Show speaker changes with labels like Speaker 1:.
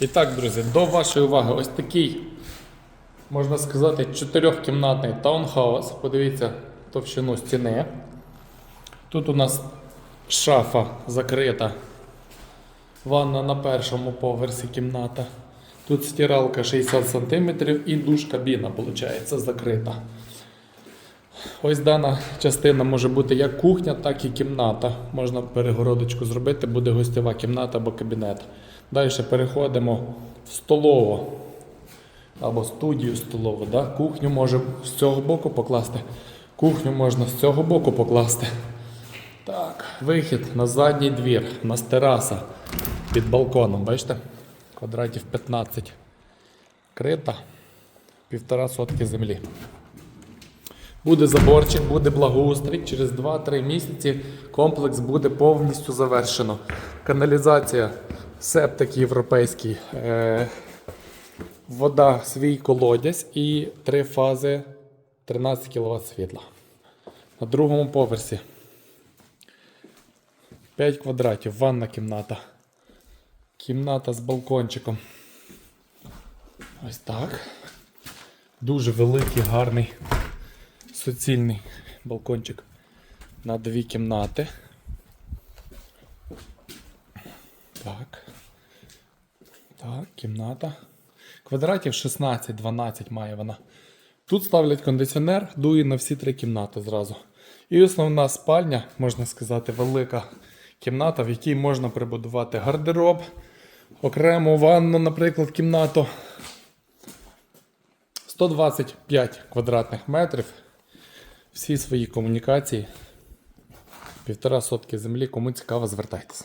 Speaker 1: І так, друзі, до вашої уваги ось такий, можна сказати, чотирьохкімнатний таунхаус. Подивіться товщину стіни. Тут у нас шафа закрита. Ванна на першому поверсі кімната. Тут стиралка 60 см і душ кабіна, виходить, закрита. Ось дана частина може бути як кухня, так і кімната. Можна перегородочку зробити, буде гостєва кімната або кабінет. Далі переходимо в столову або студію столову. Да? Кухню можемо з цього боку покласти. Кухню можна з цього боку покласти. Так, вихід на задній двір, у нас тераса під балконом, бачите? Квадратів 15. Крита, півтора сотки землі. Буде заборчик, буде благоустрій. Через 2-3 місяці комплекс буде повністю завершено. Каналізація, септик європейський, е, вода, свій колодязь і три фази 13 кВт світла. На другому поверсі 5 квадратів, ванна кімната. Кімната з балкончиком. Ось так. Дуже великий, гарний суцільний балкончик на дві кімнати. Так. Так, кімната. Квадратів 16-12 має вона. Тут ставлять кондиціонер, дує на всі три кімнати зразу. І основна спальня, можна сказати, велика кімната, в якій можна прибудувати гардероб, окрему ванну, наприклад, кімнату. 125 квадратних метрів. Всі свої комунікації. Півтора сотки землі. Кому цікаво, звертайтеся.